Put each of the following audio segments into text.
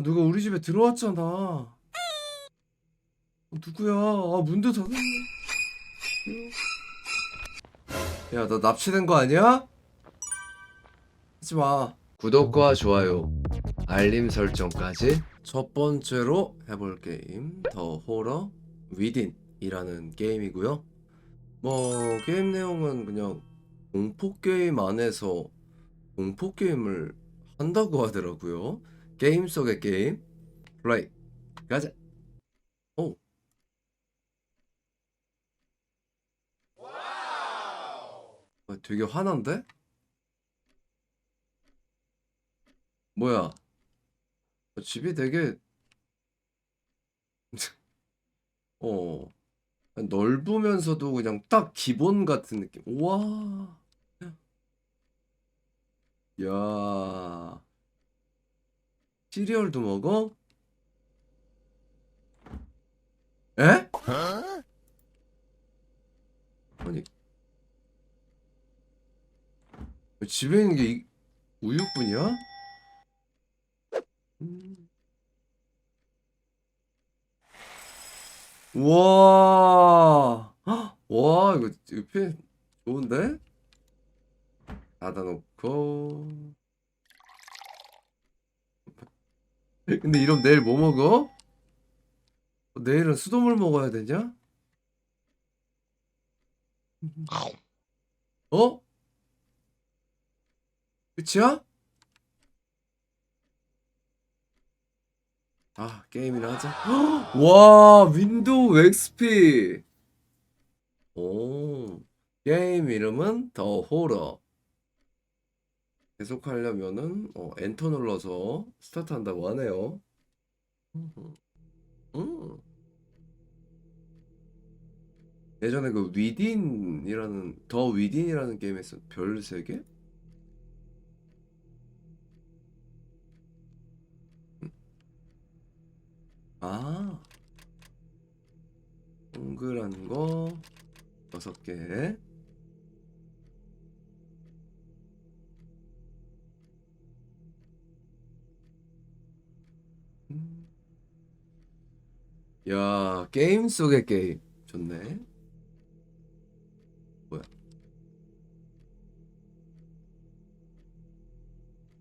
아, 누가 우리 집에 들어왔잖아. 어, 누구야? 아, 문도 닫았네. 야, 너 납치된 거 아니야? 하지 마. 구독과 좋아요, 알림 설정까지. 첫 번째로 해볼 게임 더 호러 위딘이라는 게임이고요. 뭐 게임 내용은 그냥 공포 게임 안에서 공포 게임을 한다고 하더라고요. 게임 속의 게임 플레이 가자. 오. 아, 되게 화난데? 뭐야? 어, 집이 되게 어 넓으면서도 그냥 딱 기본 같은 느낌. 우와. 야. 시리얼도 먹어? 에? 아니 집에 있는 게 이- 우유뿐이야? 음. 와, 헉, 와 이거 옆에 좋은데? 닫아놓고. 근데 이러면 내일 뭐 먹어? 내일은 수돗물 먹어야 되냐? 어? 끝이야? 아, 게임이나 하자. 헉! 와, 윈도우 XP. 오, 게임 이름은 더 호러. 계속 하려면은 어, 엔터 눌러서 스타트 한다고 하네요. 음. 음. 예전에 그 위딘이라는 더 위딘이라는 게임에서 별 3개? 아. 동그란 거 여섯 개. 야, 게임 속의 게임. 좋네. 뭐야?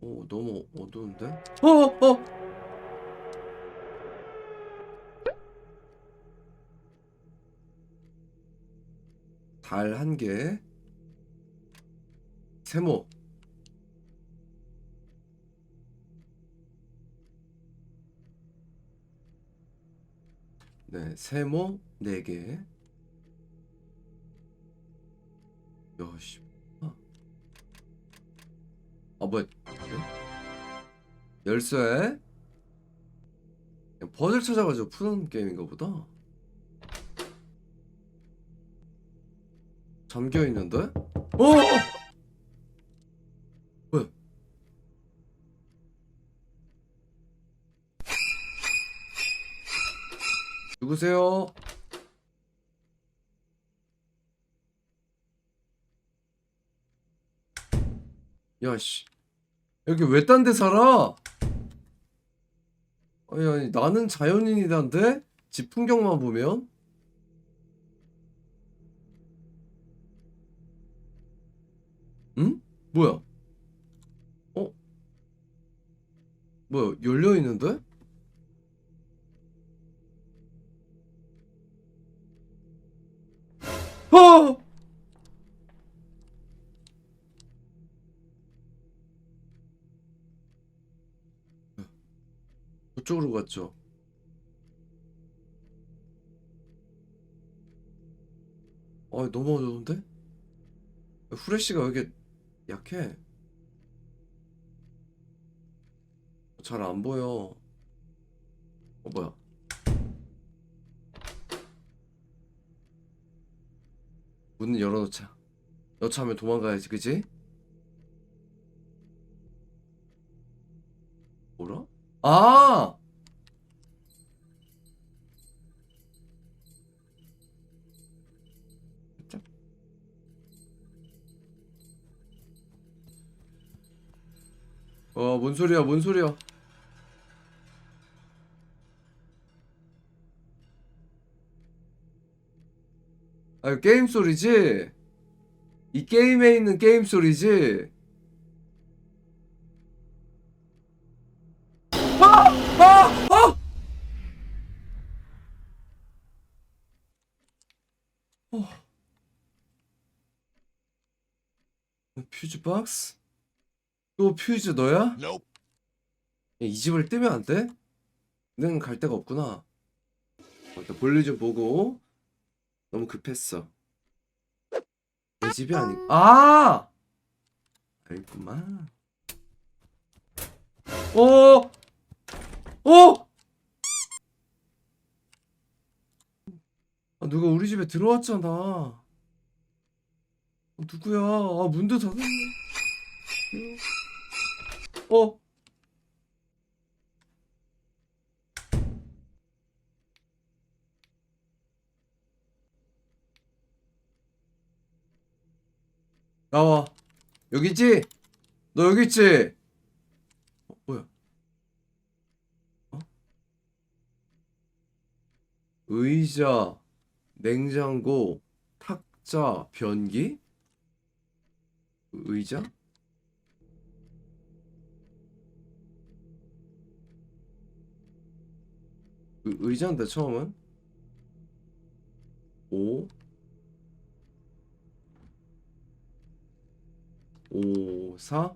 오, 너무 어두운데? 어, 어! 달한 개. 세모. 네, 세모 네 개. 야씨. 아, 아 뭐야? 네? 열쇠. 퍼즐 찾아가지고 푸는 게임인가 보다. 잠겨 있는데? 어! 누구세요? 야, 씨. 여기 왜 딴 데 살아? 아니, 아니, 나는 자연인이란데? 집 풍경만 보면? 응? 뭐야? 어? 뭐야? 열려 있는데? 아! 저쪽으로 갔죠. 아, 너무 어려운데? 후레쉬가 왜 이렇게 약해? 잘 안 보여. 어, 뭐야? 문 열어놓자. 여차하면 도망가야지, 그지? 뭐라? 아! 짝. 어, 뭔 소리야, 뭔 소리야. 아, 게임 소리지? 이 게임에 있는 게임 소리지? 아! 아! 아! 어. 퓨즈 박스? 또 퓨즈 너야? Nope. 야, 이 집을 뜨면 안 돼? 너는 갈 데가 없구나. 어, 일단 볼일 좀 보고 너무 급했어. 내 집이 아니. 아! 알구만. 어! 어! 아, 누가 우리 집에 들어왔잖아. 어, 누구야? 아, 문도 닫았네. 어? 나와. 여기 있지? 너 여기 있지? 어, 뭐야? 어? 의자, 냉장고, 탁자, 변기? 의자? 의, 의자인데 처음은? 오? 오사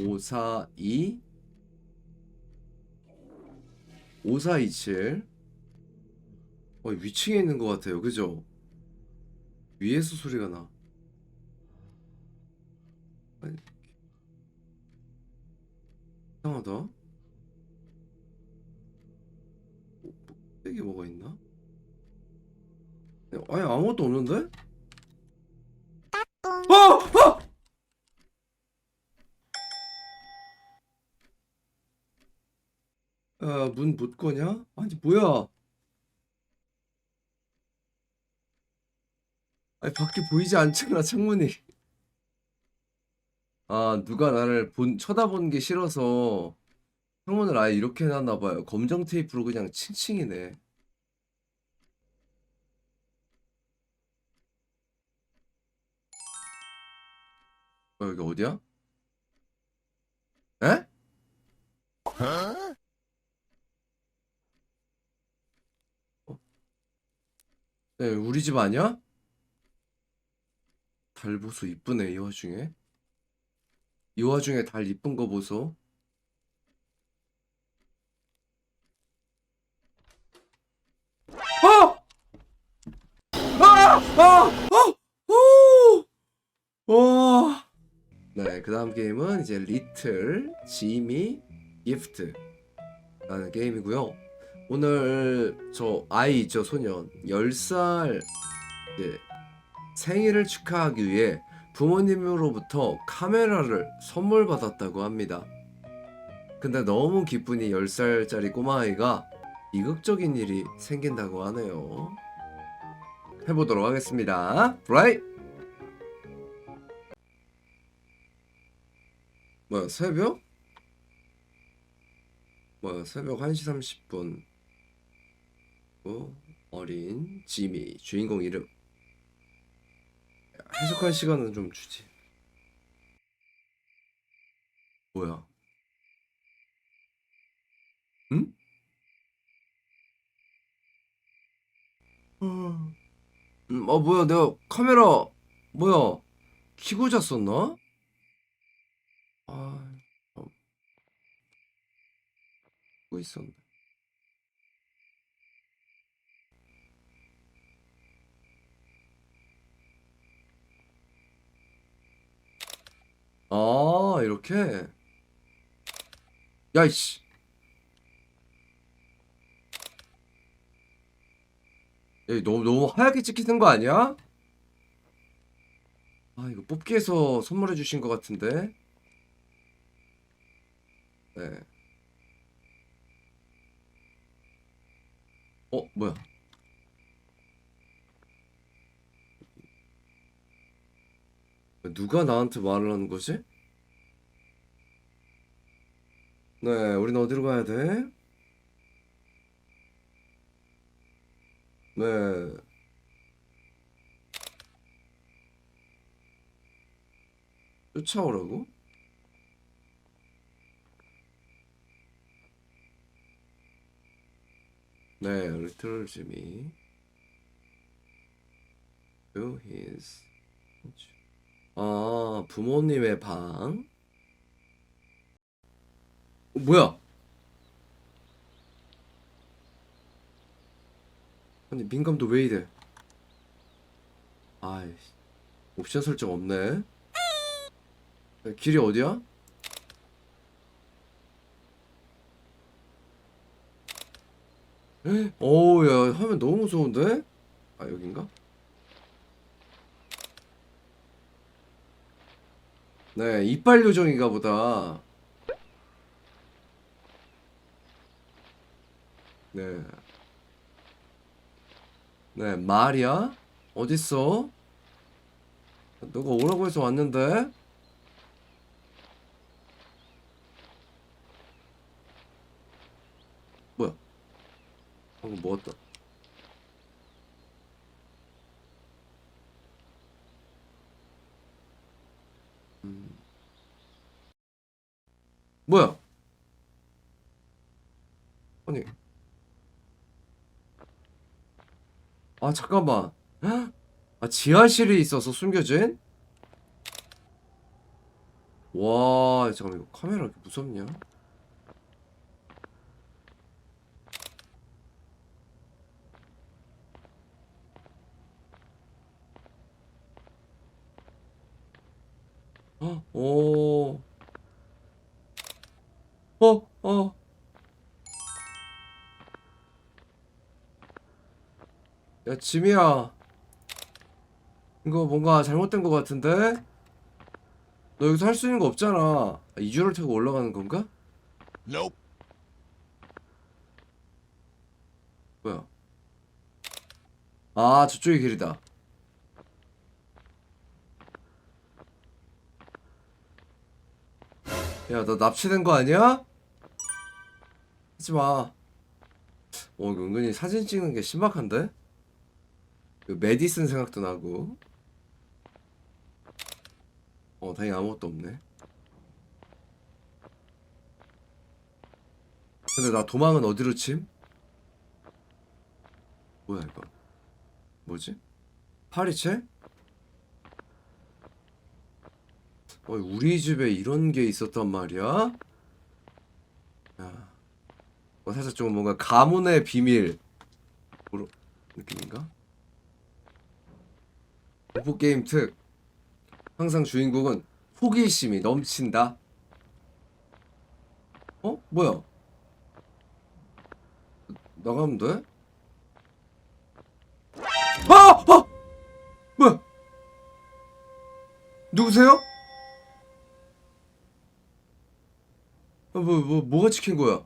오사이 오사이칠 어, 위층에 있는 것 같아요 그죠? 위에서 소리가 나 아니, 이상하다 어, 뭐, 이게 뭐가 있나? 아니 아무것도 없는데? 어! 어! 야, 문못 거냐? 아니 뭐야? 아니 밖에 보이지 않잖아 창문이. 아 누가 나를 본 쳐다보는 게 싫어서 창문을 아예 이렇게 해놨나 봐요. 검정 테이프로 그냥 칭칭이네. 어, 여기 어디야? 에? Huh? 네, 우리 집 아니야? 달 보소 이쁘네 이 와중에 이 와중에 달 이쁜 거 보소 아! 아! 아! 아! 오! 와! 네, 그 다음 게임은 이제 리틀 지미 기프트 라는 게임이고요 오늘 저 아이 있죠 소년 10살 이제 생일을 축하하기 위해 부모님으로부터 카메라를 선물 받았다고 합니다. 근데 너무 기쁘니 10살짜리 꼬마아이가 이극적인 일이 생긴다고 하네요. 해보도록 하겠습니다. 브라이! 뭐야 새벽? 뭐야 새벽 1시 30분 어, 어린 지미 주인공 이름 해석할 시간은 좀 주지 뭐야 응? 어, 음, 어 뭐야 내가 카메라 뭐야 켜고 잤었나? 아 어, 뭐 있었네 아, 이렇게? 야 이씨. 야, 너무, 너무 하얗게 찍히는 거 아니야? 아, 이거 뽑기에서 선물해 주신 것 같은데? 네. 어, 뭐야? 누가 나한테 말을 하는 거지? 네, 우린 어디로 가야 돼? 네. 쫓아오라고? 네, 리틀 지미. To his. 아, 부모님의 방. 어, 뭐야? 아니, 민감도 왜 이래? 아이씨. 옵션 설정 없네. 야, 길이 어디야? 어우, 야, 화면 너무 무서운데? 아, 여긴가? 네, 이빨 요정인가 보다. 네. 네, 말이야? 어딨어? 너가 오라고 해서 왔는데? 방금 먹었다. 음. 뭐야? 아니. 아, 잠깐만. 헉? 아, 지하실이 있어서 숨겨진? 와, 잠깐만, 이거 카메라 왜 이렇게 무섭냐? 오. 어, 어. 야, 지미야. 이거 뭔가 잘못된 것 같은데? 너 여기서 할 수 있는 거 없잖아. 아, 이주를 타고 올라가는 건가? Nope. 뭐야? 아, 저쪽이 길이다. 야, 너 납치된 거 아니야? 하지 마. 어, 은근히 사진 찍는 게 신박한데? 그 메디슨 생각도 나고. 어, 다행히 아무것도 없네. 근데 나 도망은 어디로 침? 뭐야 이거? 뭐지? 파리채? 어, 우리 집에 이런 게 있었단 말이야? 야, 어, 살짝 좀 뭔가 가문의 비밀 그런 느낌인가? 공포 게임 특 항상 주인공은 호기심이 넘친다. 어? 뭐야? 나가면 돼? 아! 아! 뭐야? 누구세요? 뭐, 뭐, 뭐가 찍힌 거야?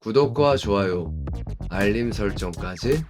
구독과 좋아요, 알림 설정까지